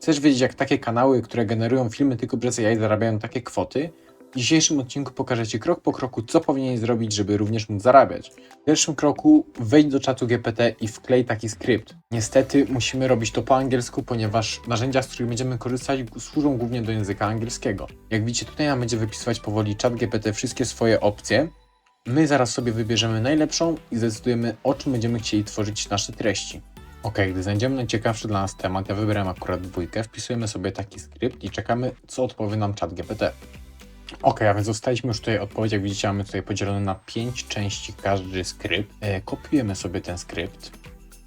Chcesz wiedzieć, jak takie kanały, które generują filmy tylko przez AI zarabiają takie kwoty? W dzisiejszym odcinku pokażę Ci krok po kroku, co powinieneś zrobić, żeby również móc zarabiać. W pierwszym kroku wejdź do czatu GPT i wklej taki skrypt. Niestety musimy robić to po angielsku, ponieważ narzędzia, z których będziemy korzystać, służą głównie do języka angielskiego. Jak widzicie, tutaj nam będzie wypisywać powoli czat GPT wszystkie swoje opcje. My zaraz sobie wybierzemy najlepszą i zdecydujemy, o czym będziemy chcieli tworzyć nasze treści. Ok, gdy znajdziemy najciekawszy dla nas temat, ja wybieram akurat dwójkę, wpisujemy sobie taki skrypt i czekamy, co odpowie nam czat GPT. Ok, a więc dostaliśmy już tutaj odpowiedź. Jak widzicie, mamy tutaj podzielone na 5 części każdy skrypt. E, kopiujemy sobie ten skrypt.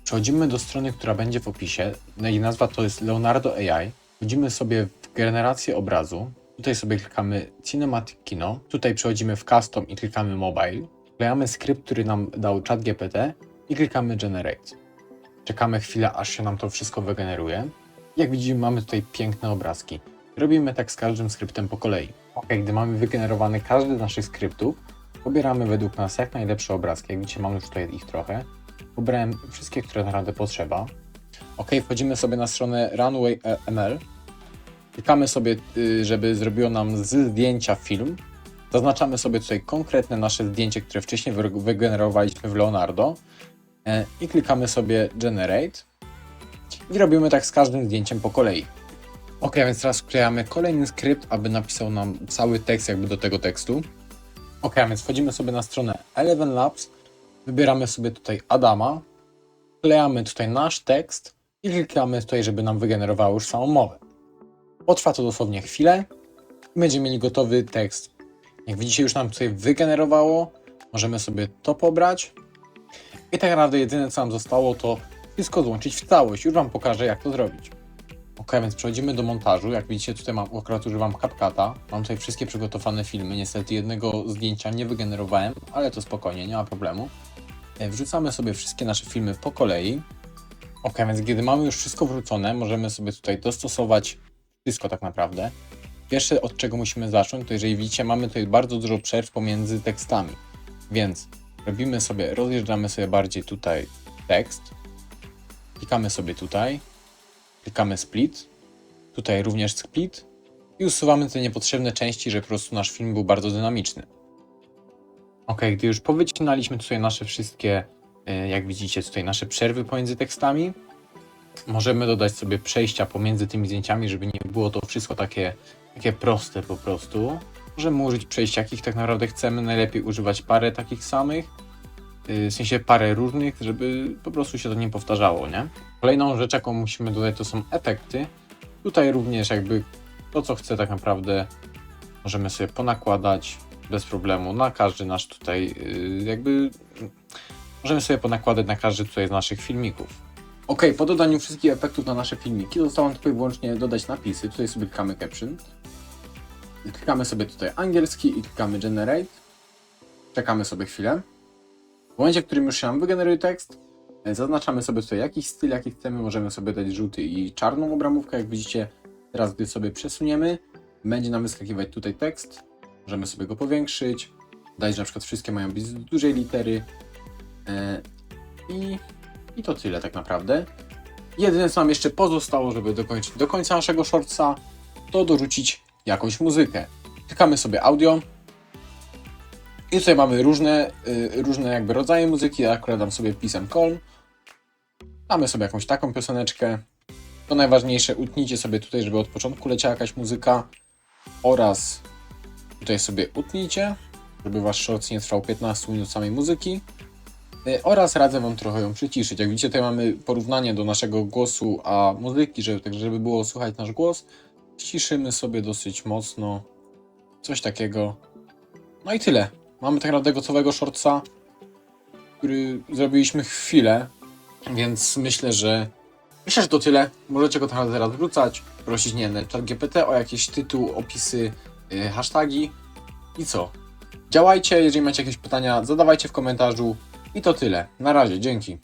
Przechodzimy do strony, która będzie w opisie. No i nazwa to jest Leonardo AI. Wchodzimy sobie w generację obrazu. Tutaj sobie klikamy Cinematic Kino. Tutaj przechodzimy w Custom i klikamy Mobile. Wklejamy skrypt, który nam dał ChatGPT i klikamy Generate. Czekamy chwilę, aż się nam to wszystko wygeneruje. Jak widzimy, mamy tutaj piękne obrazki. Robimy tak z każdym skryptem po kolei. Ok, gdy mamy wygenerowany każdy z naszych skryptów, pobieramy według nas jak najlepsze obrazki. Jak widzicie, mamy już tutaj ich trochę. Pobrałem wszystkie, które naprawdę potrzeba. Ok, wchodzimy sobie na stronę Runway ML. Klikamy sobie, y, żeby zrobiło nam z zdjęcia film. Zaznaczamy sobie tutaj konkretne nasze zdjęcie, które wcześniej wy- wygenerowaliśmy w Leonardo. E, I klikamy sobie Generate. I robimy tak z każdym zdjęciem po kolei. Ok, więc teraz wklejamy kolejny skrypt, aby napisał nam cały tekst jakby do tego tekstu. Ok, więc wchodzimy sobie na stronę Eleven Labs, wybieramy sobie tutaj Adama, wklejamy tutaj nasz tekst i klikamy tutaj, żeby nam wygenerowało już samą mowę. Potrwa to dosłownie chwilę i będziemy mieli gotowy tekst. Jak widzicie, już nam tutaj wygenerowało, możemy sobie to pobrać i tak naprawdę jedyne co nam zostało to wszystko złączyć w całość. Już Wam pokażę jak to zrobić. Ok, więc przechodzimy do montażu. Jak widzicie, tutaj mam, akurat używam CapCut'a. Mam tutaj wszystkie przygotowane filmy. Niestety jednego zdjęcia nie wygenerowałem, ale to spokojnie, nie ma problemu. E, Wrzucamy sobie wszystkie nasze filmy po kolei. Ok, więc kiedy mamy już wszystko wrzucone, możemy sobie tutaj dostosować wszystko tak naprawdę. Pierwsze od czego musimy zacząć, to jeżeli widzicie, mamy tutaj bardzo dużo przerw pomiędzy tekstami. Więc robimy sobie, rozjeżdżamy sobie bardziej tutaj tekst. Klikamy sobie tutaj, klikamy split, tutaj również split i usuwamy te niepotrzebne części, żeby po prostu nasz film był bardzo dynamiczny. Ok, gdy już powycinaliśmy tutaj nasze wszystkie, e, jak widzicie tutaj nasze przerwy pomiędzy tekstami, możemy dodać sobie przejścia pomiędzy tymi zdjęciami, żeby nie było to wszystko takie, takie proste po prostu. Możemy użyć przejść jakich tak naprawdę chcemy, najlepiej używać parę takich samych, y, w sensie parę różnych, żeby po prostu się to nie powtarzało, nie? Kolejną rzecz, jaką musimy dodać, to są efekty. Tutaj również jakby to, co chcę tak naprawdę, możemy sobie ponakładać bez problemu na każdy nasz tutaj, y, jakby możemy sobie ponakładać na każdy tutaj z naszych filmików. Ok, po dodaniu wszystkich efektów na nasze filmiki zostało nam tylko i wyłącznie dodać napisy. Tutaj sobie klikamy caption. Klikamy sobie tutaj angielski i klikamy generate. Czekamy sobie chwilę. W momencie, w którym już się nam wygeneruje tekst, e, zaznaczamy sobie tutaj jakiś styl, jaki chcemy. Możemy sobie dać żółty i czarną obramówkę. Jak widzicie, teraz gdy sobie przesuniemy, będzie nam wyskakiwać tutaj tekst. Możemy sobie go powiększyć, dać, na przykład wszystkie mają być z dużej litery. E, I, I to tyle tak naprawdę. Jedyne co nam jeszcze pozostało, żeby dokończyć do końca naszego shortsa, to dorzucić jakąś muzykę. Klikamy sobie audio. I tutaj mamy różne, y, różne jakby rodzaje muzyki. Ja akurat dam sobie and Calm. Damy sobie jakąś taką pioseneczkę. To najważniejsze, utnijcie sobie tutaj, żeby od początku leciała jakaś muzyka. Oraz tutaj sobie utnijcie, żeby wasz shorts nie trwał 15 minut samej muzyki. Y, Oraz radzę wam trochę ją przyciszyć. Jak widzicie, tutaj mamy porównanie do naszego głosu a muzyki, żeby, tak żeby było słychać nasz głos. Ściszymy sobie dosyć mocno. Coś takiego. No i tyle. Mamy tak naprawdę gotowego shortsa, który zrobiliśmy chwilę, więc myślę, że myślę, że to tyle. Możecie go tak naprawdę teraz wrzucać, prosić, nie wiem, GPT o jakiś tytuł, opisy, yy, i co? Działajcie, jeżeli macie jakieś pytania, zadawajcie w komentarzu i to tyle. Na razie, dzięki.